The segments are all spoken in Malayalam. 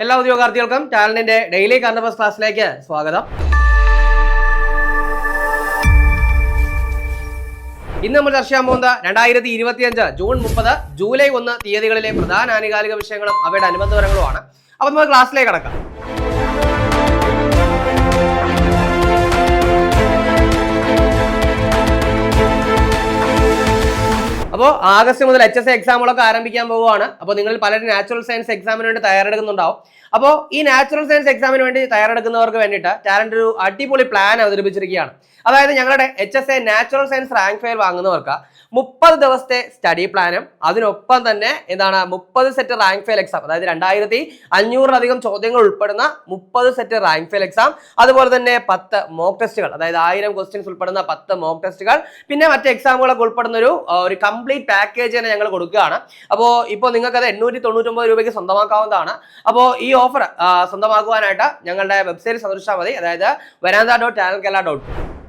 എല്ലാ ഉദ്യോഗാർത്ഥികൾക്കും ചാനലിന്റെ ഡെയിലി കറണ്ട് ക്ലാസ്സിലേക്ക് സ്വാഗതം. ഇന്ന് നമ്മൾ ചർച്ച ചെയ്യാൻ പോകുന്ന രണ്ടായിരത്തി ഇരുപത്തിയഞ്ച് ജൂൺ മുപ്പത് ജൂലൈ ഒന്ന് തീയതികളിലെ പ്രധാന ആനുകാലിക വിഷയങ്ങളും അവയുടെ അനുബന്ധപരങ്ങളുമാണ് അപ്പൊ നമ്മൾ ക്ലാസ്സിലേക്ക് കടക്കാം. അപ്പോൾ ആഗസ്റ്റ് മുതൽ എച്ച് എസ് എക്സാമുകളൊക്കെ ആരംഭിക്കാൻ പോവുകയാണ്. അപ്പോൾ നിങ്ങൾ പലരും നാച്ചുറൽ സയൻസ് എക്സാമിന് വേണ്ടി തയ്യാറെടുക്കുന്നുണ്ടാവും. അപ്പോൾ ഈ നാച്ചുറൽ സയൻസ് എക്സാമിന് വേണ്ടി തയ്യാറെടുക്കുന്നവർക്ക് വേണ്ടിയിട്ട് ടാലന്റ് ഒരു അടിപൊളി പ്ലാൻ അവതരിപ്പിച്ചിരിക്കുകയാണ്. അതായത് ഞങ്ങളുടെ H S A natural science rank file വാങ്ങുന്നവർക്ക് മുപ്പത് ദിവസത്തെ സ്റ്റഡി പ്ലാനും അതിനൊപ്പം തന്നെ എന്താണ് മുപ്പത് സെറ്റ് റാങ്ക് ഫെയിൽ എക്സാം അതായത് രണ്ടായിരത്തി അഞ്ഞൂറിലധികം ചോദ്യങ്ങൾ ഉൾപ്പെടുന്ന മുപ്പത് സെറ്റ് റാങ്ക് ഫെയിൽ എക്സാം അതുപോലെ തന്നെ പത്ത് മോക്ക് ടെസ്റ്റുകൾ അതായത് ആയിരം ക്വസ്റ്റ്യൻസ് ഉൾപ്പെടുന്ന പത്ത് മോക്ക് ടെസ്റ്റുകൾ പിന്നെ മറ്റ് എക്സാമുകളൊക്കെ ഉൾപ്പെടുന്ന ഒരു ഒരു കംപ്ലീറ്റ് പാക്കേജ് തന്നെ ഞങ്ങൾ കൊടുക്കുകയാണ്. അപ്പോൾ ഇപ്പോൾ നിങ്ങൾക്ക് അത് എണ്ണൂറ്റി തൊണ്ണൂറ്റൊമ്പത് രൂപയ്ക്ക് സ്വന്തമാക്കാവുന്നതാണ്. അപ്പോൾ ഈ ഓഫർ സ്വന്തമാക്കുവാനായിട്ട് ഞങ്ങളുടെ വെബ്സൈറ്റ് സന്ദർശിച്ചാൽ മതി. അതായത് വരാന്ത dot channel Kerala dot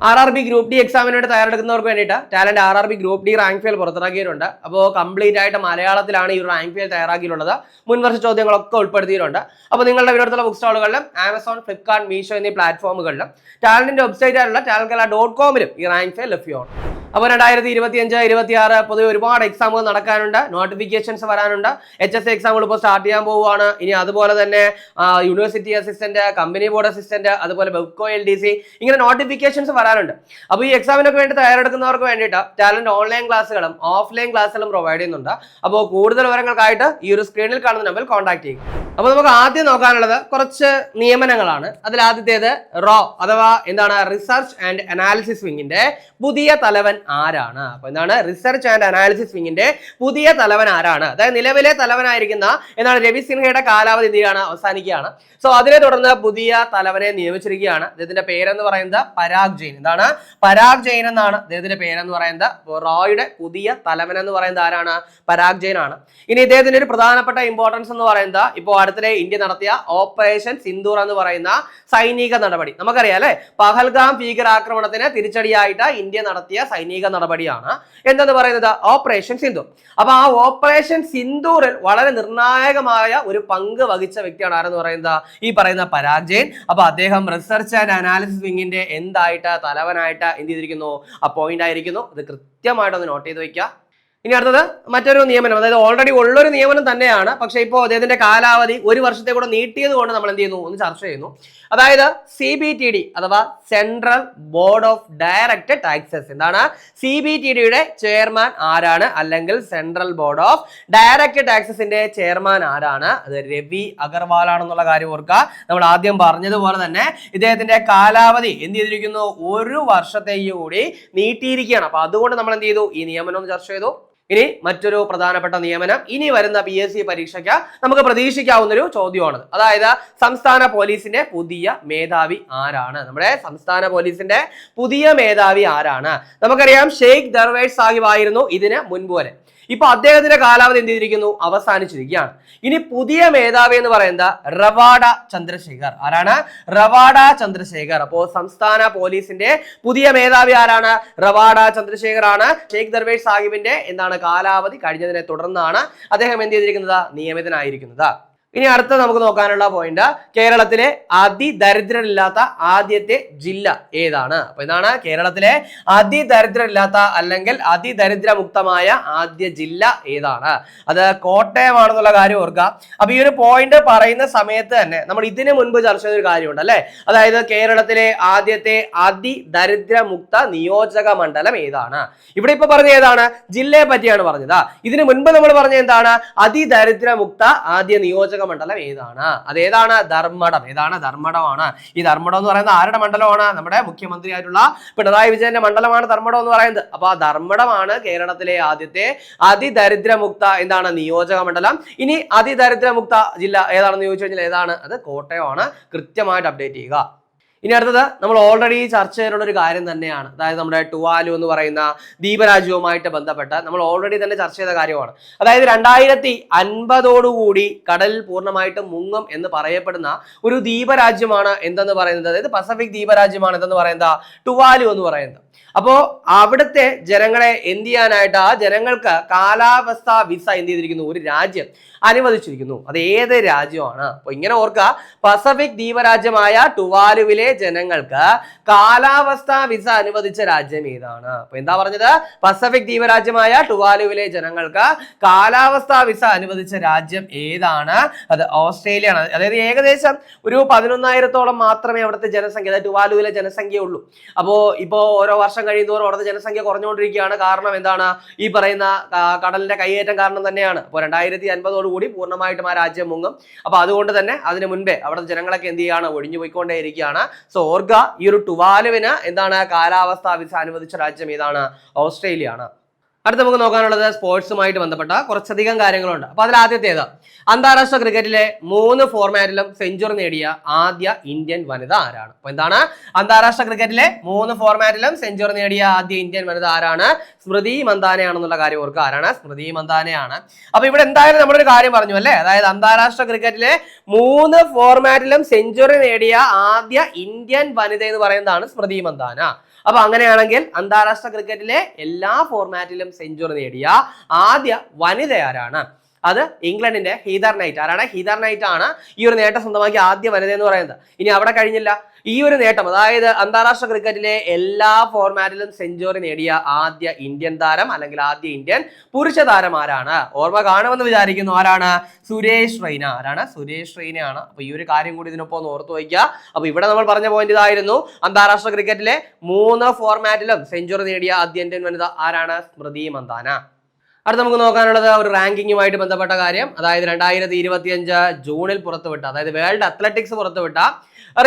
R R B group D എക്സാമിന് വേണ്ടി തയ്യാറെടുക്കുന്നവർക്ക് വേണ്ടിയിട്ട്. Talent R R B group D rank file പുറത്തിറക്കിയിട്ടുണ്ട്. അപ്പോൾ കംപ്ലീറ്റ് ആയിട്ട് മലയാളത്തിലാണ് ഈ റാങ്ക് ഫെയിൽ തയ്യാറാക്കിയിട്ടുള്ളത്. മുൻവർഷ ചോദ്യങ്ങളൊക്കെ ഉൾപ്പെടുത്തിയിട്ടുണ്ട്. അപ്പോൾ നിങ്ങളുടെ വീടുള്ള ബുക്ക് സ്റ്റാളുകളിലും ആമസോൺ ഫ്ലിപ്കാർട്ട് മീഷോ എന്നീ പ്ലാറ്റ്ഫോമുകളിലും ടാലന്റിന്റെ വെബ്സൈറ്റ് ആയിട്ടുള്ള ടാലന്റ് ഡോട്ട് കോമിലും ഈ റാങ്ക് ഫെയിൽ ലഭ്യമാണ്. അപ്പോൾ രണ്ടായിരത്തി ഇരുപത്തി അഞ്ച് ഇരുപത്തി ആറ് പൊതുവെ ഒരുപാട് എക്സാമുകൾ നടക്കാനുണ്ട്. നോട്ടിഫിക്കേഷൻസ് വരാനുണ്ട്. എച്ച് എസ് എക്സാമുകൾ ഇപ്പോൾ സ്റ്റാർട്ട് ചെയ്യാൻ പോവുകയാണ്. ഇനി അതുപോലെ തന്നെ university assistant company board assistant അതുപോലെ ബെബ്കോ എൽ ഡി സി ഇങ്ങനെ നോട്ടിഫിക്കേഷൻസ് വരാനുണ്ട്. അപ്പോൾ ഈ എക്സാമിനൊക്കെ വേണ്ടി തയ്യാറെടുക്കുന്നവർക്ക് വേണ്ടിയിട്ട് ടാലന്റ് ഓൺലൈൻ ക്ലാസ്സുകളും ഓഫ്ലൈൻ ക്ലാസ്സുകളും പ്രൊവൈഡ് ചെയ്യുന്നുണ്ട്. അപ്പോൾ കൂടുതൽ വിവരങ്ങൾക്കായിട്ട് ഈ ഒരു സ്ക്രീനിൽ കാണുന്ന നമ്പറിൽ കോൺടാക്ട് ചെയ്യും അപ്പോൾ നമുക്ക് ആദ്യം നോക്കാനുള്ളത് കുറച്ച് നിയമനങ്ങളാണ്. അതിൽ ആദ്യത്തേത് റോ അഥവാ എന്താണ് റിസർച്ച് ആൻഡ് അനാലിസിസ് വിങ്ങിന്റെ പുതിയ തലവൻ ആരാണ്? അപ്പൊ എന്താണ് റിസർച്ച് ആൻഡ് അനാലിസിസ് വിങ്ങിന്റെ പുതിയ തലവൻ ആരാണ്? അതായത് നിലവിലെ തലവനായിരിക്കുന്ന എന്താണ്? രവി സിൻഹയുടെ കാലാവധി എന്തിയാണ് അവസാനിക്കുകയാണ്. സോ അതിനെ തുടർന്ന് പുതിയ തലവനെ നിയമിച്ചിരിക്കുകയാണ്. അദ്ദേഹത്തിന്റെ പേരെന്ന് പറയുന്നത് പരാഗ് ജെയിൻ. എന്താണ് പരാഗ് ജെയിൻ എന്നാണ് അദ്ദേഹത്തിന്റെ പേരെന്ന് പറയുന്നത്. റോയുടെ പുതിയ തലവൻ എന്ന് പറയുന്നത് ആരാണ്? പരാഗ് ജെയിൻ ആണ്. ഇനി ഇദ്ദേഹത്തിന്റെ ഒരു പ്രധാനപ്പെട്ട ഇമ്പോർട്ടൻസ് എന്ന് പറയുന്നത് ഇപ്പോൾ അടുത്തിടെ ഇന്ത്യ നടത്തിയ ഓപ്പറേഷൻ സിന്ദൂർ എന്ന് പറയുന്ന സൈനിക നടപടി. നമുക്കറിയാം അല്ലെ? പഹൽഗാം ഭീകരാക്രമണത്തിന് തിരിച്ചടിയായിട്ട് ഇന്ത്യ നടത്തിയ സൈനിക നടപടിയാണ് എന്തെന്ന് പറയുന്നത്? ഓപ്പറേഷൻ സിന്ധു. അപ്പൊ ആ ഓപ്പറേഷൻ സിന്ധൂറിൽ വളരെ നിർണായകമായ ഒരു പങ്ക് വഹിച്ച വ്യക്തിയാണ് ആരെന്ന് പറയുന്നത്? ഈ പറയുന്ന പരാജയൻ. ജെയിൻ അപ്പൊ അദ്ദേഹം റിസർച്ച് ആൻഡ് അനാലിസിസ് വിങ്ങിന്റെ എന്തായിട്ട് തലവനായിട്ട് എന്ത് ചെയ്തിരിക്കുന്നു? അപ്പോയിന്റ് ആയിരിക്കുന്നു. ഇത് കൃത്യമായിട്ടൊന്ന് നോട്ട് ചെയ്ത് വെക്കുക ഇനി അടുത്തത് മറ്റൊരു നിയമനം. അതായത് ഓൾറെഡി ഉള്ളൊരു നിയമനം തന്നെയാണ്. പക്ഷേ ഇപ്പോൾ അദ്ദേഹത്തിന്റെ കാലാവധി ഒരു വർഷത്തെ കൂടെ നീട്ടിയത് കൊണ്ട് നമ്മൾ എന്ത് ചെയ്യുന്നു? ഒന്ന് ചർച്ച ചെയ്യുന്നു. അതായത് സി ബി ടി ഡി അഥവാ central board of direct taxes എന്താണ്? സി ബി ടി ഡിയുടെ ചെയർമാൻ ആരാണ്? അല്ലെങ്കിൽ സെൻട്രൽ ബോർഡ് ഓഫ് ഡയറക്റ്റ് ടാക്സസിന്റെ ചെയർമാൻ ആരാണ്? അത് രവി അഗർവാൾ ആണെന്നുള്ള കാര്യം ഓർക്കുക. നമ്മൾ ആദ്യം പറഞ്ഞതുപോലെ തന്നെ ഇദ്ദേഹത്തിന്റെ കാലാവധി എന്ത് ചെയ്തിരിക്കുന്നു? ഒരു വർഷത്തേക്ക് കൂടി നീട്ടിയിരിക്കുകയാണ്. അപ്പൊ അതുകൊണ്ട് നമ്മൾ എന്ത് ചെയ്തു? ഈ നിയമനം ഒന്ന് ചർച്ച ചെയ്തു. ഇനി മറ്റൊരു പ്രധാനപ്പെട്ട നിയമനം. ഇനി വരുന്ന പി എസ് സി പരീക്ഷയ്ക്ക് നമുക്ക് പ്രതീക്ഷിക്കാവുന്ന ഒരു ചോദ്യമാണത് അതായത് സംസ്ഥാന പോലീസിന്റെ പുതിയ മേധാവി ആരാണ്? നമ്മുടെ സംസ്ഥാന പോലീസിന്റെ പുതിയ മേധാവി ആരാണ്? നമുക്കറിയാം ഷെയ്ഖ് ദർവേഷ് സാഹിബ് ആയിരുന്നു ഇതിന് മുൻപ് വരെ. ഇപ്പൊ അദ്ദേഹത്തിന്റെ കാലാവധി എന്ത് ചെയ്തിരിക്കുന്നു? അവസാനിച്ചിരിക്കുകയാണ്. ഇനി പുതിയ മേധാവി എന്ന് പറയുന്നത് റവാഡ ചന്ദ്രശേഖർ. ആരാണ്? റവാഡ ചന്ദ്രശേഖർ. അപ്പോ സംസ്ഥാന പോലീസിന്റെ പുതിയ മേധാവി ആരാണ്? റവാഡ ചന്ദ്രശേഖർ ആണ് ഷെയ്ഖ് ദർവേഷ് സാഹിബിന്റെ എന്താണ് കാലാവധി കഴിഞ്ഞതിനെ തുടർന്നാണ് അദ്ദേഹം എന്ത് ചെയ്തിരിക്കുന്നത്? നിയമിതനായിരിക്കുന്നത്. ഇനി അടുത്ത നമുക്ക് നോക്കാനുള്ള പോയിന്റ് കേരളത്തിലെ അതിദരിദ്രരില്ലാത്ത ആദ്യത്തെ ജില്ല ഏതാണ്? അപ്പൊ ഇതാണ് കേരളത്തിലെ അതിദരിദ്രരില്ലാത്ത അല്ലെങ്കിൽ അതിദരിദ്രമുക്തമായ ആദ്യ ജില്ല ഏതാണ്? അത് കോട്ടയമാണെന്നുള്ള കാര്യം ഓർക്കുക. അപ്പൊ ഈ ഒരു പോയിന്റ് പറയുന്ന സമയത്ത് തന്നെ നമ്മൾ ഇതിനു മുൻപ് ചർച്ച ചെയ്തൊരു കാര്യമുണ്ട് അല്ലെ? അതായത് കേരളത്തിലെ ആദ്യത്തെ അതിദരിദ്രമുക്ത നിയോജക മണ്ഡലം ഏതാണ്? ഇവിടെ ഇപ്പൊ പറഞ്ഞ ഏതാണ്? ജില്ലയെ പറ്റിയാണ് പറഞ്ഞത്. ഇതിനു മുൻപ് നമ്മൾ പറഞ്ഞ എന്താണ്? അതിദരിദ്രമുക്ത ആദ്യ നിയോജക മണ്ഡലം ഏതാണ്? അത് ഏതാണ്? ധർമ്മടം. ഏതാണ്? ധർമ്മടമാണ്. ഈ ധർമ്മടം എന്ന് പറയുന്നത് ആരുടെ മണ്ഡലമാണ്? നമ്മുടെ മുഖ്യമന്ത്രി ആയിട്ടുള്ള പിണറായി വിജയന്റെ മണ്ഡലമാണ് ധർമ്മടം എന്ന് പറയുന്നത്. അപ്പൊ ആ ധർമ്മടമാണ് കേരളത്തിലെ ആദ്യത്തെ അതിദരിദ്രമുക്ത എന്താണ്? നിയോജക മണ്ഡലം. ഇനി അതിദരിദ്രമുക്ത ജില്ല ഏതാണെന്ന് ചോദിച്ചു കഴിഞ്ഞാൽ ഏതാണ്? അത് കോട്ടയമാണ്. കൃത്യമായിട്ട് അപ്ഡേറ്റ് ചെയ്യുക. ഇനി അടുത്തത് നമ്മൾ ഓൾറെഡി ചർച്ച ചെയ്തിട്ടുള്ള ഒരു കാര്യം തന്നെയാണ്. അതായത് നമ്മുടെ ടുവാലു എന്ന് പറയുന്ന ദ്വീപരാജ്യവുമായിട്ട് ബന്ധപ്പെട്ട് നമ്മൾ ഓൾറെഡി തന്നെ ചർച്ച ചെയ്ത കാര്യമാണ്. അതായത് രണ്ടായിരത്തി അൻപതോടുകൂടി കടൽ പൂർണമായിട്ട് മുങ്ങും എന്ന് പറയപ്പെടുന്ന ഒരു ദ്വീപരാജ്യമാണ് എന്തെന്ന് പറയുന്നത്? അതായത് പസഫിക് ദ്വീപരാജ്യമാണ് എന്തെന്ന് പറയുന്നത്? ടുവാലു എന്ന് പറയുന്നത്. അപ്പോ അവിടുത്തെ ജനങ്ങളെ എന്ത് ചെയ്യാനായിട്ട് ആ ജനങ്ങൾക്ക് കാലാവസ്ഥ വിസ എന്ത് ചെയ്തിരിക്കുന്നു? ഒരു രാജ്യം അനുവദിച്ചിരിക്കുന്നു. അത് ഏത് രാജ്യമാണ്? അപ്പൊ ഇങ്ങനെ ഓർക്കുക. പസഫിക് ദ്വീപരാജ്യമായ ടുവാലുവിലെ ജനങ്ങൾക്ക് കാലാവസ്ഥ വിസ അനുവദിച്ച രാജ്യം ഏതാണ്? അപ്പൊ എന്താ പറഞ്ഞത്? പസഫിക് ദ്വീപരാജ്യമായ ടുവാലുവിലെ ജനങ്ങൾക്ക് കാലാവസ്ഥ വിസ അനുവദിച്ച രാജ്യം ഏതാണ്? അത് ഓസ്ട്രേലിയ ആണ് അതായത് ഏകദേശം ഒരു പതിനൊന്നായിരത്തോളം മാത്രമേ അവിടുത്തെ ജനസംഖ്യ അതായത് ടുവാലുവിലെ ജനസംഖ്യ ഉള്ളൂ. അപ്പോ ഇപ്പോ ഓരോ വർഷം കഴിയുന്നതോറും അവിടുത്തെ ജനസംഖ്യ കുറഞ്ഞുകൊണ്ടിരിക്കുകയാണ്. കാരണം എന്താണ്? ഈ പറയുന്ന കടലിന്റെ കൈയേറ്റം കാരണം തന്നെയാണ്. അപ്പോൾ രണ്ടായിരത്തി അൻപതോടു കൂടി പൂർണമായിട്ടും ആ രാജ്യം മുങ്ങും. അപ്പൊ അതുകൊണ്ട് തന്നെ അതിന് മുൻപേ അവിടുത്തെ ജനങ്ങളൊക്കെ എന്ത് ചെയ്യാണ്? ഒഴിഞ്ഞു പോയിക്കൊണ്ടേ ഇരിക്കുകയാണ് സോ ഓർഗ ഈ ഒരു ടുവാലുവിന് എന്താണ് കാലാവസ്ഥ വിസ അനുവദിച്ച രാജ്യം ഏതാണ്? ഓസ്ട്രേലിയ ആണ് അടുത്ത് നമുക്ക് നോക്കാനുള്ളത് സ്പോർട്സുമായിട്ട് ബന്ധപ്പെട്ട കുറച്ചധികം കാര്യങ്ങളുണ്ട്. അപ്പോൾ അതിൽ ആദ്യത്തേത് അന്താരാഷ്ട്ര ക്രിക്കറ്റിലെ മൂന്ന് ഫോർമാറ്റിലും സെഞ്ചുറി നേടിയ ആദ്യ ഇന്ത്യൻ വനിത ആരാണ്? അപ്പോൾ എന്താണ്? അന്താരാഷ്ട്ര ക്രിക്കറ്റിലെ മൂന്ന് ഫോർമാറ്റിലും സെഞ്ചുറി നേടിയ ആദ്യ ഇന്ത്യൻ വനിത ആരാണ്? സ്മൃതി മന്ദാനയാണെന്നുള്ള കാര്യം ഓർക്കുക. ആരാണ്? സ്മൃതി മന്ദാനയാണ്. അപ്പോൾ ഇവിടെ എന്തായാലും നമ്മളൊരു കാര്യം പറഞ്ഞു അല്ലേ? അതായത് അന്താരാഷ്ട്ര ക്രിക്കറ്റിലെ മൂന്ന് ഫോർമാറ്റിലും സെഞ്ചുറി നേടിയ ആദ്യ ഇന്ത്യൻ വനിത എന്ന് പറയുന്നതാണ് സ്മൃതി മന്ദാന. അപ്പൊ അങ്ങനെയാണെങ്കിൽ അന്താരാഷ്ട്ര ക്രിക്കറ്റിലെ എല്ലാ ഫോർമാറ്റിലും സെഞ്ചുറി നേടിയ ആദ്യ വനിത ആരാണ് അത് ഇംഗ്ലണ്ടിന്റെ ഹീദർ നൈറ്റ്. ആരാണ്? ഹീദർ നൈറ്റ് ആണ് ഈ ഒരു നേട്ടം സ്വന്തമാക്കി ആദ്യ വനിത എന്ന് പറയുന്നത്. ഇനി അവിടെ കഴിഞ്ഞില്ല. ഈ ഒരു നേട്ടം അതായത് അന്താരാഷ്ട്ര ക്രിക്കറ്റിലെ എല്ലാ ഫോർമാറ്റിലും സെഞ്ചുറി നേടിയ ആദ്യ ഇന്ത്യൻ താരം അല്ലെങ്കിൽ ആദ്യ ഇന്ത്യൻ പുരുഷ താരം ആരാണ് ഓർമ്മ കാണുമെന്ന് വിചാരിക്കുന്നു. ആരാണ്? സുരേഷ് റെയ്ന. ആരാണ്? സുരേഷ് റെയ്നയാണ്. അപ്പൊ ഈ ഒരു കാര്യം കൂടി ഇതിനൊപ്പം ഒന്ന് ഓർത്തു വയ്ക്കുക. അപ്പൊ ഇവിടെ നമ്മൾ പറഞ്ഞ പോയിന്റ് ഇതായിരുന്നു. അന്താരാഷ്ട്ര ക്രിക്കറ്റിലെ മൂന്ന് ഫോർമാറ്റിലും സെഞ്ചുറി നേടിയ ആദ്യ ഇന്ത്യൻ വനിത ആരാണ്? സ്മൃതി മന്ദാന. അടുത്ത നമുക്ക് നോക്കാനുള്ളത് ഒരു റാങ്കിങ്ങുമായിട്ട് ബന്ധപ്പെട്ട കാര്യം. അതായത് രണ്ടായിരത്തി ഇരുപത്തിയഞ്ച് ജൂണിൽ പുറത്തുവിട്ട അതായത് വേൾഡ് അത്ലറ്റിക്സ് പുറത്തുവിട്ട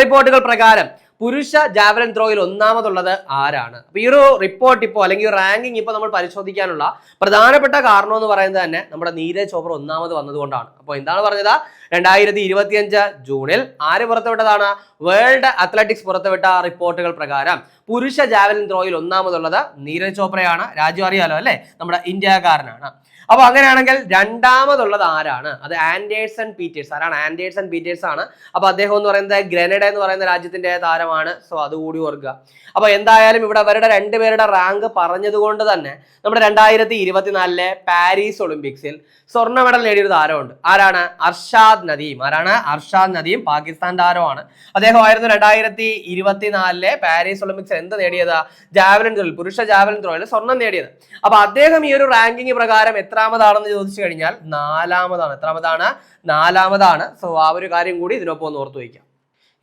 റിപ്പോർട്ടുകൾ പ്രകാരം പുരുഷ ജാവലൻ ത്രോയിൽ ഒന്നാമതുള്ളത് ആരാണ്? അപ്പൊ ഈ ഒരു റിപ്പോർട്ട് ഇപ്പോ അല്ലെങ്കിൽ റാങ്കിങ് ഇപ്പോൾ നമ്മൾ പരിശോധിക്കാനുള്ള പ്രധാനപ്പെട്ട കാരണം എന്ന് പറയുന്നത് തന്നെ നമ്മുടെ നീരജ് ചോപ്ര ഒന്നാമത് വന്നതുകൊണ്ടാണ്. അപ്പോൾ എന്താണ് പറഞ്ഞത്? രണ്ടായിരത്തി ഇരുപത്തിയഞ്ച് ജൂണിൽ ആര് പുറത്തുവിട്ടതാണ്? വേൾഡ് അത്ലറ്റിക്സ് പുറത്തുവിട്ട റിപ്പോർട്ടുകൾ പ്രകാരം പുരുഷ ജാവലിൻ ത്രോയിൽ ഒന്നാമതുള്ളത് നീരജ് ചോപ്രയാണ്. രാജ്യം അറിയാലോ അല്ലെ? നമ്മുടെ ഇന്ത്യക്കാരനാണ്. അപ്പൊ അങ്ങനെയാണെങ്കിൽ രണ്ടാമതുള്ളത് ആരാണ്? അത് ആൻഡേഴ്സൺ പീറ്റേഴ്സ്. ആരാണ്? ആൻഡേഴ്സൺ പീറ്റേഴ്സ് ആണ്. അപ്പോൾ അദ്ദേഹം എന്ന് പറയുന്നത് ഗ്രനഡ എന്ന് പറയുന്ന രാജ്യത്തിന്റെ താരമാണ്. സോ അതുകൂടി ഓർക്കുക. അപ്പോൾ എന്തായാലും ഇവിടെ അവരുടെ രണ്ടുപേരുടെ റാങ്ക് പറഞ്ഞതുകൊണ്ട് തന്നെ നമ്മുടെ രണ്ടായിരത്തി ഇരുപത്തിനാലിലെ പാരീസ് ഒളിമ്പിക്സിൽ സ്വർണ മെഡൽ നേടിയൊരു താരമുണ്ട്. ആരാണ്? അർഷാദ് നദീം. ആരാണ്? അർഷാദ് നദീം. പാകിസ്ഥാൻ താരമാണ്. അദ്ദേഹമായിരുന്നു രണ്ടായിരത്തി ഇരുപത്തിനാലിലെ പാരീസ് ഒളിമ്പിക്സിൽ എന്ത് നേടിയത്? ജാവലിൻ ത്രോയിൽ പുരുഷ ജാവലിൻ ത്രോയിൽ സ്വർണം നേടിയത്. അപ്പൊ അദ്ദേഹം ഈ ഒരു റാങ്കിങ് പ്രകാരം എത്രാമതാണെന്ന് ചോദിച്ചു കഴിഞ്ഞാൽ നാലാമതാണ്. എത്രാമതാണ്? നാലാമതാണ്. സോ ആ ഒരു കാര്യം കൂടി ഇതിനൊപ്പം ഒന്ന് ഓർത്തു വയ്ക്കാം.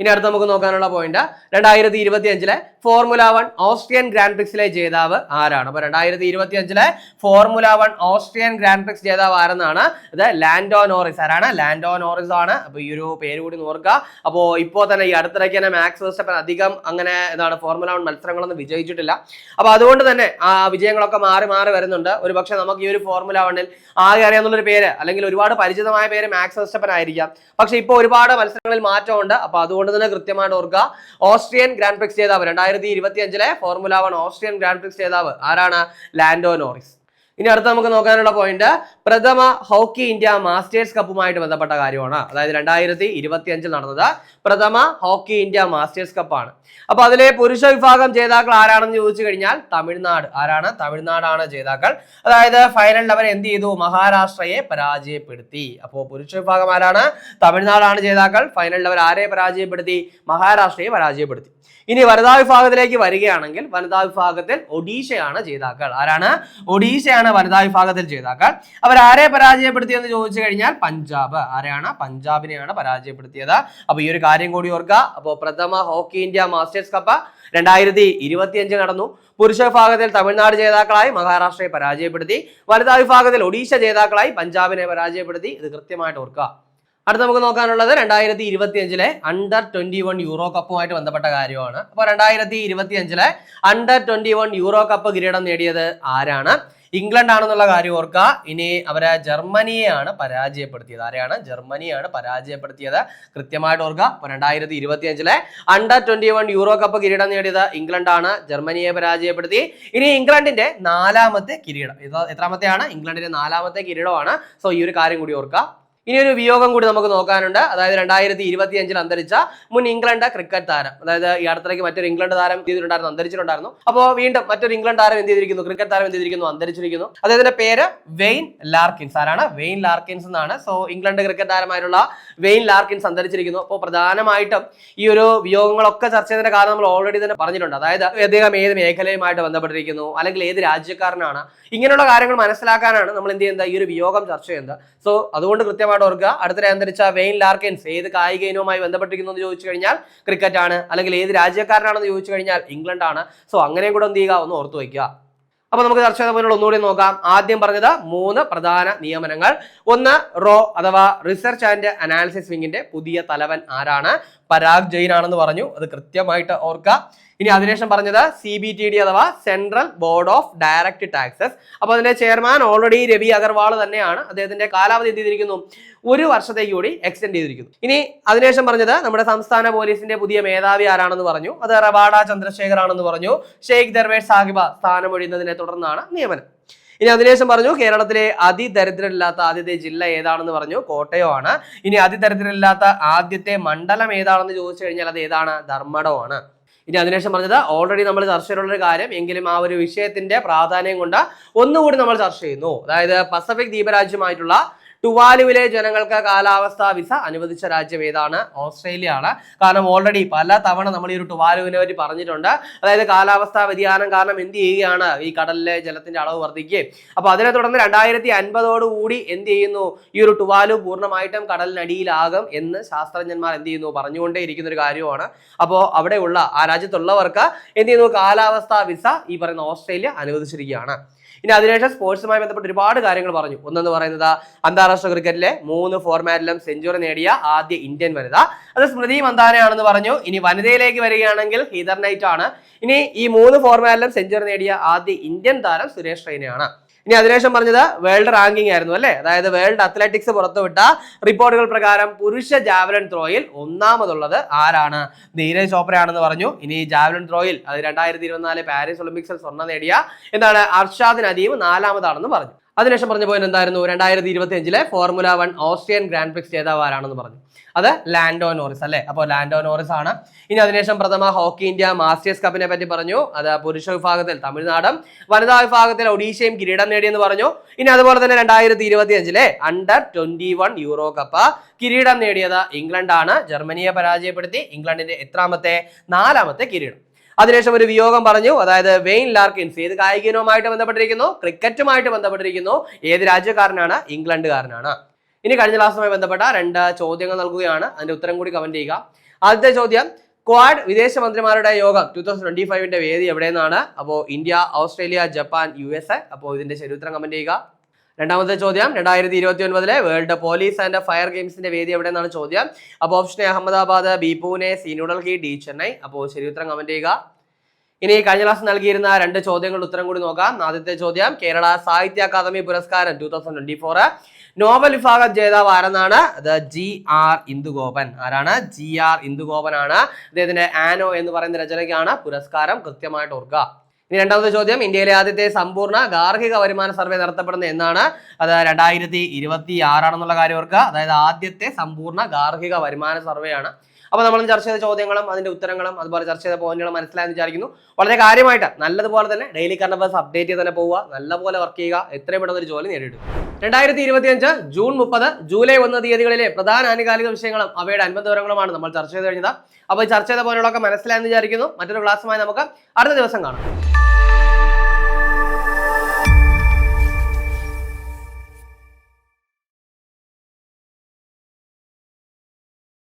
ഇനി അടുത്ത് നമുക്ക് നോക്കാനുള്ള പോയിന്റ് രണ്ടായിരത്തി ഇരുപത്തി അഞ്ചിലെ ഫോർമുല വൺ ഓസ്ട്രിയൻ ഗ്രാൻഡ് പ്രിക്സിലെ ജേതാവ് ആരാണ്? അപ്പൊ രണ്ടായിരത്തി ഇരുപത്തി അഞ്ചിലെ formula one Austrian grand prix ജേതാവ് ആരെന്നാണ്? ഇത് ലാൻഡോ നോറിസ് ആരാണ്? ലാൻഡോ നോറിസ് ആണ്. അപ്പൊ ഈ ഒരു പേര് കൂടി നോർക്കുക അപ്പോൾ ഇപ്പോ തന്നെ ഈ അടുത്തിടയ്ക്ക് തന്നെ മാക്സ് വെസ്റ്റപ്പൻ അധികം അങ്ങനെ എന്താണ് ഫോർമുല വൺ മത്സരങ്ങളൊന്നും വിജയിച്ചിട്ടില്ല. അപ്പൊ അതുകൊണ്ട് തന്നെ ആ വിജയങ്ങളൊക്കെ മാറി മാറി വരുന്നുണ്ട്. ഒരു പക്ഷേ നമുക്ക് ഈ ഒരു ഫോർമുല വണ്ണിൽ ആകെ അറിയാവുന്ന ഒരു പേര് അല്ലെങ്കിൽ ഒരുപാട് പരിചിതമായ പേര് മാക്സ് വെസ്റ്റപ്പൻ ആയിരിക്കാം. പക്ഷെ ഇപ്പോൾ ഒരുപാട് മത്സരങ്ങളിൽ മാറ്റമുണ്ട്. അപ്പൊ അതുകൊണ്ട് തന്നെ കൃത്യമായിട്ട് ഓർക്കുക. ഓസ്ട്രിയൻ ഗ്രാൻഡ് പ്രിക്സ് ജേതാവ് രണ്ടായിരത്തി ഇരുപത്തി അഞ്ചിലെ Formula One Austrian Grand Prix ജേതാവ് ആരാണ്? Lando Norris. ഇനി അടുത്ത നമുക്ക് നോക്കാനുള്ള പോയിന്റ് പ്രഥമ ഹോക്കി ഇന്ത്യ മാസ്റ്റേഴ്സ് കപ്പുമായിട്ട് ബന്ധപ്പെട്ട കാര്യമാണ്. അതായത് രണ്ടായിരത്തി ഇരുപത്തി അഞ്ചിൽ നടന്നത് പ്രഥമ ഹോക്കി ഇന്ത്യ മാസ്റ്റേഴ്സ് കപ്പാണ്. അപ്പൊ അതിലെ പുരുഷ വിഭാഗം ജേതാക്കൾ ആരാണെന്ന് ചോദിച്ചു കഴിഞ്ഞാൽ തമിഴ്നാട്. ആരാണ്? തമിഴ്നാടാണ് ജേതാക്കൾ. അതായത് ഫൈനലിൽ അവർ എന്ത് ചെയ്തു? മഹാരാഷ്ട്രയെ പരാജയപ്പെടുത്തി. അപ്പോൾ പുരുഷ വിഭാഗം ആരാണ്? തമിഴ്നാടാണ് ജേതാക്കൾ. ഫൈനലിൽ അവർ ആരെ പരാജയപ്പെടുത്തി? മഹാരാഷ്ട്രയെ പരാജയപ്പെടുത്തി. ഇനി വനിതാ വിഭാഗത്തിലേക്ക് വരികയാണെങ്കിൽ വനിതാ വിഭാഗത്തിൽ ഒഡീഷയാണ് ജേതാക്കൾ. ആരാണ്? ഒഡീഷയാണ് വനിതാ വിഭാഗത്തിൽ ജേതാക്കൾ? അവർ ആരെ പരാജയപ്പെടുത്തിയെന്ന് ചോദിച്ചു കഴിഞ്ഞാൽ പഞ്ചാബ്. ആരെയാണ്? പഞ്ചാബിനെയാണ് പരാജയപ്പെടുത്തിയത്. അപ്പൊ ഈ ഒരു കാര്യം കൂടി ഓർക്കുക. അപ്പോൾ പ്രഥമ ഹോക്കി ഇന്ത്യ മാസ്റ്റേഴ്സ് കപ്പ് രണ്ടായിരത്തി ഇരുപത്തിയഞ്ച് നടന്നു. പുരുഷ വിഭാഗത്തിൽ തമിഴ്നാട് ജേതാക്കളായി മഹാരാഷ്ട്രയെ പരാജയപ്പെടുത്തി. വനിതാ വിഭാഗത്തിൽ ഒഡീഷ ജേതാക്കളായി പഞ്ചാബിനെ പരാജയപ്പെടുത്തി. ഇത് കൃത്യമായിട്ട് ഓർക്കുക. അടുത്ത നമുക്ക് നോക്കാനുള്ളത് രണ്ടായിരത്തി ഇരുപത്തി അഞ്ചിലെ അണ്ടർ ട്വന്റി വൺ യൂറോ കപ്പുമായിട്ട് ബന്ധപ്പെട്ട കാര്യമാണ്. അപ്പോൾ രണ്ടായിരത്തി ഇരുപത്തി അഞ്ചിലെ under twenty one euro cup കിരീടം നേടിയത് ആരാണ്? ഇംഗ്ലണ്ട് ആണെന്നുള്ള കാര്യം ഓർക്കുക ഇനി അവരെ ജർമ്മനിയെയാണ് പരാജയപ്പെടുത്തിയത്. ആരെയാണ്? ജർമ്മനിയാണ് പരാജയപ്പെടുത്തിയത്. കൃത്യമായിട്ട് ഓർക്കുക അപ്പോൾ രണ്ടായിരത്തി ഇരുപത്തി അഞ്ചിലെ under twenty one euro cup കിരീടം നേടിയത് ഇംഗ്ലണ്ടാണ്. ജർമ്മനിയെ പരാജയപ്പെടുത്തി. ഇനി ഇംഗ്ലണ്ടിന്റെ നാലാമത്തെ കിരീടം. ഇത് എത്രാമത്തെയാണ്? ഇംഗ്ലണ്ടിന്റെ നാലാമത്തെ കിരീടമാണ്. സോ ഈ ഒരു കാര്യം കൂടി ഓർക്കുക ഇനി ഒരു വിയോഗം കൂടി നമുക്ക് നോക്കാനുണ്ട്. അതായത് രണ്ടായിരത്തി ഇരുപത്തി അഞ്ചിൽ അന്തരിച്ച മുൻ ഇംഗ്ലണ്ട് ക്രിക്കറ്റ് താരം. അതായത് ഈ അടുത്തേക്ക് മറ്റൊരു ഇംഗ്ലണ്ട് താരം ചെയ്തിട്ടുണ്ടായിരുന്നു? അന്തരിച്ചിട്ടുണ്ടായിരുന്നു. അപ്പോൾ വീണ്ടും മറ്റൊരു ഇംഗ്ലണ്ട് താരം എന്ത് ചെയ്തിരിക്കുന്നു? ക്രിക്കറ്റ് താരം എന്ത് ചെയ്തിരിക്കുന്നു? അന്തരിച്ചിരിക്കുന്നു. അദ്ദേഹത്തിന്റെ പേര് വെയിൻ ലാർക്കിൻസ് ആരാണ്? വെയിൻ ലാർക്കിൻസ് എന്നാണ്. സോ ഇംഗ്ലണ്ട് ക്രിക്കറ്റ് താരമായിട്ടുള്ള വെയിൻ ലാർക്കിൻസ് അന്തരിച്ചിരിക്കുന്നു. അപ്പോൾ പ്രധാനമായിട്ടും ഈ ഒരു വിയോഗങ്ങളൊക്കെ ചർച്ച ചെയ്തതിന്റെ കാരണം നമ്മൾ ഓൾറെഡി തന്നെ പറഞ്ഞിട്ടുണ്ട്. അതായത് അദ്ദേഹം ഏത് മേഖലയുമായിട്ട് ബന്ധപ്പെട്ടിരിക്കുന്നു? അല്ലെങ്കിൽ ഏത് രാജ്യക്കാരനാണ്? ഇങ്ങനെയുള്ള കാര്യങ്ങൾ മനസ്സിലാക്കാനാണ് നമ്മൾ എന്ത് ചെയ്യുന്നത്? ഈ ഒരു വിയോഗം ചർച്ച ചെയ്യുന്നത്. സോ അതുകൊണ്ട് കൃത്യമായിട്ട് ഓർക്കുക അടുത്തിടെ അന്തരിച്ച വെയിൻ ലാർക്കിൻസ്. ഏത് കായിക ഇനവുമായി ബന്ധപ്പെട്ടിരിക്കുന്നു എന്ന് ചോദിച്ചു കഴിഞ്ഞാൽ ക്രിക്കറ്റ് ആണ്. അല്ലെങ്കിൽ ഏത് രാജ്യക്കാരനാണെന്ന് ചോദിച്ചു കഴിഞ്ഞാൽ ഇംഗ്ലണ്ട് ആണ്. സോ അങ്ങനെയും കൂടെ എന്ത് ചെയ്യുക? ഒന്ന് ഓർത്തു വയ്ക്കുക. അപ്പൊ നമുക്ക് ചർച്ച ചെയ്ത മുന്നോട്ട് ഒന്നുകൂടി നോക്കാം. ആദ്യം പറഞ്ഞത് മൂന്ന് പ്രധാന നിയമനങ്ങൾ. ഒന്ന് റോ അഥവാ റിസർച്ച് ആൻഡ് അനാലിസിസ് വിങ്ങിന്റെ പുതിയ തലവൻ ആരാണ്? പരാഗ് ജെയിൻ ആണെന്ന് പറഞ്ഞു. അത് കൃത്യമായിട്ട് ഓർക്കുക. ഇനി അതിനുശേഷം പറഞ്ഞത് സി ബി ടി ഡി അഥവാ central board of direct taxes അപ്പൊ അതിന്റെ ചെയർമാൻ ഓൾറെഡി രവി അഗർവാൾ തന്നെയാണ്. അദ്ദേഹത്തിന്റെ കാലാവധി എന്ത് ചെയ്തിരിക്കുന്നു? ഒരു വർഷത്തേക്ക് കൂടി എക്സ്റ്റെൻഡ് ചെയ്തിരിക്കുന്നു. ഇനി അതിനുശേഷം പറഞ്ഞത് നമ്മുടെ സംസ്ഥാന പോലീസിന്റെ പുതിയ മേധാവി ആരാണെന്ന് പറഞ്ഞു. അത് റവാഡ ചന്ദ്രശേഖർ ആണെന്ന് പറഞ്ഞു. ഷെയ്ഖ് ദർവേഷ് സാഹിബ സ്ഥാനമൊഴിയുന്നതിനെ തുടർന്നാണ് നിയമനം. ഇനി അതിനുശേഷം പറഞ്ഞു കേരളത്തിലെ അതിദരിദ്രരില്ലാത്ത ആദ്യത്തെ ജില്ല ഏതാണെന്ന് പറഞ്ഞു. കോട്ടയമാണ് ഇനി അതിദരിദ്രരില്ലാത്ത ആദ്യത്തെ മണ്ഡലം ഏതാണെന്ന് ചോദിച്ചു കഴിഞ്ഞാൽ അത് ഏതാണ്? ധർമ്മടമാണ് ഇനി അതിനുശേഷം പറഞ്ഞത് ഓൾറെഡി നമ്മൾ ചർച്ച ചെയ്തിട്ടുള്ള ഒരു കാര്യം എങ്കിലും ആ ഒരു വിഷയത്തിന്റെ പ്രാധാന്യം കൊണ്ട് ഒന്നുകൂടി നമ്മൾ ചർച്ച ചെയ്യുന്നു. അതായത് പസഫിക് ദ്വീപരാജ്യമായിട്ടുള്ള ടുവാലുവിലെ ജനങ്ങൾക്ക് കാലാവസ്ഥാ വിസ അനുവദിച്ച രാജ്യം ഏതാണ്? ഓസ്ട്രേലിയ ആണ് കാരണം ഓൾറെഡി പല തവണ നമ്മൾ ഈ ഒരു ടുവാലുവിനെ പറ്റി പറഞ്ഞിട്ടുണ്ട്. അതായത് കാലാവസ്ഥാ വ്യതിയാനം കാരണം എന്ത് ചെയ്യുകയാണ്? ഈ കടലിലെ ജലത്തിന്റെ അളവ് വർദ്ധിക്കുകയും. അപ്പൊ അതിനെ തുടർന്ന് രണ്ടായിരത്തി അൻപതോടുകൂടി എന്ത് ചെയ്യുന്നു? ഈ ഒരു ടുവാലു പൂർണമായിട്ടും കടലിനടിയിലാകും എന്ന് ശാസ്ത്രജ്ഞന്മാർ എന്ത് ചെയ്യുന്നു? പറഞ്ഞുകൊണ്ടേ ഇരിക്കുന്ന ഒരു കാര്യമാണ് അപ്പോൾ അവിടെയുള്ള ആ രാജ്യത്തുള്ളവർക്ക് എന്ത് ചെയ്യുന്നു? കാലാവസ്ഥാ വിസ ഈ പറയുന്ന ഓസ്ട്രേലിയ അനുവദിച്ചിരിക്കുകയാണ്. ഇനി അതിനുശേഷം സ്പോർട്സുമായി ബന്ധപ്പെട്ട് ഒരുപാട് കാര്യങ്ങൾ പറഞ്ഞു. ഒന്നെന്ന് പറയുന്നത് അന്താരാഷ്ട്ര ക്രിക്കറ്റിലെ മൂന്ന് ഫോർമാറ്റിലും സെഞ്ചുറി നേടിയ ആദ്യ ഇന്ത്യൻ വനിത. അത് സ്മൃതി മന്ദാനയാണെന്ന് പറഞ്ഞു. ഇനി വനിതയിലേക്ക് വരികയാണെങ്കിൽ ഹീദർ നൈറ്റ് ആണ് ഇനി ഈ മൂന്ന് ഫോർമാറ്റിലും സെഞ്ചുറി നേടിയ ആദ്യ ഇന്ത്യൻ താരം സുരേഷ് റെയ്നയാണ് ഇനി അതിനുശേഷം പറഞ്ഞത് വേൾഡ് റാങ്കിങ് ആയിരുന്നു അല്ലേ? അതായത് വേൾഡ് അത്ലറ്റിക്സ് പുറത്തുവിട്ട റിപ്പോർട്ടുകൾ പ്രകാരം പുരുഷ ജാവലൻ ത്രോയിൽ ഒന്നാമതുള്ളത് ആരാണ്? നീരജ് ചോപ്രയാണെന്ന് പറഞ്ഞു. ഇനി ജാവലൻ ത്രോയിൽ അത് രണ്ടായിരത്തി ഇരുപത്തിനാല് പാരീസ് ഒളിമ്പിക്സിൽ സ്വർണം നേടിയ എന്താണ്? അർഷാദ് നദീം നാലാമതാണെന്ന് പറഞ്ഞു. അതിനുശേഷം പറഞ്ഞു പോയത് എന്തായിരുന്നു? രണ്ടായിരത്തി ഇരുപത്തി അഞ്ചിലെ formula one Austrian grand prix ജേതാവ് ആരാണെന്ന് പറഞ്ഞു. അത് ലാൻഡോ നോറിസ് അല്ലേ? അപ്പോൾ ലാൻഡോ നോറിസ് ആണ്. ഇനി അതിനുശേഷം പ്രഥമ ഹോക്കി ഇന്ത്യ മാസ്റ്റേഴ്സ് കപ്പിനെ പറ്റി പറഞ്ഞു. അത് പുരുഷ വിഭാഗത്തിൽ തമിഴ്നാടും വനിതാ വിഭാഗത്തിൽ ഒഡീഷയും കിരീടം നേടിയെന്ന് പറഞ്ഞു. ഇനി അതുപോലെ തന്നെ രണ്ടായിരത്തി ഇരുപത്തി അഞ്ചിലെ under twenty one euro cup കിരീടം നേടിയത് ഇംഗ്ലണ്ടാണ്. ജർമ്മനിയെ പരാജയപ്പെടുത്തി ഇംഗ്ലണ്ടിന്റെ എത്രാമത്തെ നാലാമത്തെ കിരീടം. അതിനുശേഷം ഒരു വിയോഗം പറഞ്ഞു. അതായത് വെയിൻ ലാർക്കിൻസ് ഏത് കായികനവുമായിട്ട് ബന്ധപ്പെട്ടിരിക്കുന്നു? ക്രിക്കറ്റുമായിട്ട് ബന്ധപ്പെട്ടിരിക്കുന്നു. ഏത് രാജ്യക്കാരനാണ്? ഇംഗ്ലണ്ടുകാരനാണ്. ഇനി കഴിഞ്ഞ ക്ലാസ്സുമായി ബന്ധപ്പെട്ട രണ്ട് ചോദ്യങ്ങൾ നൽകുകയാണ്. അതിന്റെ ഉത്തരം കൂടി കമന്റ് ചെയ്യുക. ആദ്യത്തെ ചോദ്യം ക്വാഡ് വിദേശ മന്ത്രിമാരുടെ യോഗം ടൂ തൗസൻഡ് ട്വന്റി ഫൈവിന്റെ വേദി എവിടെയെന്നാണ്? അപ്പോൾ India Australia Japan U S A. അപ്പോൾ ഇതിന്റെ ശരി ഉത്തരം കമന്റ് ചെയ്യുക. രണ്ടാമത്തെ ചോദ്യം രണ്ടായിരത്തി ഇരുപത്തി ഒൻപതിലെ വേൾഡ് പോലീസ് ആൻഡ് ഫയർ ഗെയിംസിന്റെ വേദി എവിടെ എന്നാണ് ചോദ്യം? അപ്പോൾ option A Ahmedabad B Pune C New Delhi D Chennai. അപ്പോൾ ശരി ഉത്തരം കമന്റ് ചെയ്യുക. ഇനി കഴിഞ്ഞ ക്ലാസ് നൽകിയിരുന്ന രണ്ട് ചോദ്യങ്ങളുടെ ഉത്തരം കൂടി നോക്കാം. ആദ്യത്തെ ചോദ്യം കേരള സാഹിത്യ അക്കാദമി പുരസ്കാരം two thousand twenty four novel വിഭാഗം ജേതാവ് ആരെന്നാണ്? അത് ജി ആർ ഇന്ദുഗോപൻ. ആരാണ്? ജി ആർ ഇന്ദുഗോപൻ ആണ് അദ്ദേഹത്തിന്റെ ആനോ എന്ന് പറയുന്ന രചനയ്ക്കാണ് പുരസ്കാരം. കൃത്യമായിട്ട് ഓർക്കുക. ഇനി രണ്ടാമത്തെ ചോദ്യം. ഇന്ത്യയിലെ ആദ്യത്തെ സമ്പൂർണ ഗാർഹിക വരുമാന സർവേ നടത്തപ്പെടുന്നത് എന്നാണ്. അത് രണ്ടായിരത്തി ഇരുപത്തി ആറാണെന്നുള്ള കാര്യം ഓർക്കുക. അതായത് ആദ്യത്തെ സമ്പൂർണ ഗാർഹിക വരുമാന സർവേ ആണ്. അപ്പോൾ നമ്മൾ ചർച്ച ചെയ്ത ചോദ്യങ്ങളും അതിന്റെ ഉത്തരങ്ങളും അതുപോലെ ചർച്ച ചെയ്ത പോയിന്റുകളും മനസ്സിലായെന്ന് വിചാരിക്കുന്നു. വളരെ കാര്യമായിട്ട് നല്ലതുപോലെ തന്നെ ഡെയിലി കറണ്ട് അഫേഴ്സ് അപ്ഡേറ്റ് ചെയ്ത് തന്നെ പോവുക. നല്ലപോലെ വർക്ക് ചെയ്യുക. എത്രയും പെട്ടെന്ന് ഒരു ജോലി നേടിയിട്ടു രണ്ടായിരത്തി ഇരുപത്തിയഞ്ച് ജൂൺ മുപ്പത് ജൂലൈ ഒന്ന് തീയതികളിലെ പ്രധാന ആനുകാലിക വിഷയങ്ങളും അവയുടെ അനുബന്ധ വിവരങ്ങളുമാണ് നമ്മൾ ചർച്ച ചെയ്ത് കഴിഞ്ഞത്. അപ്പോൾ ചർച്ച ചെയ്ത പോലുള്ളതൊക്കെ മനസ്സിലായെന്ന് വിചാരിക്കുന്നു. മറ്റൊരു ക്ലാസ്സുമായി നമുക്ക് അടുത്ത ദിവസം കാണാം.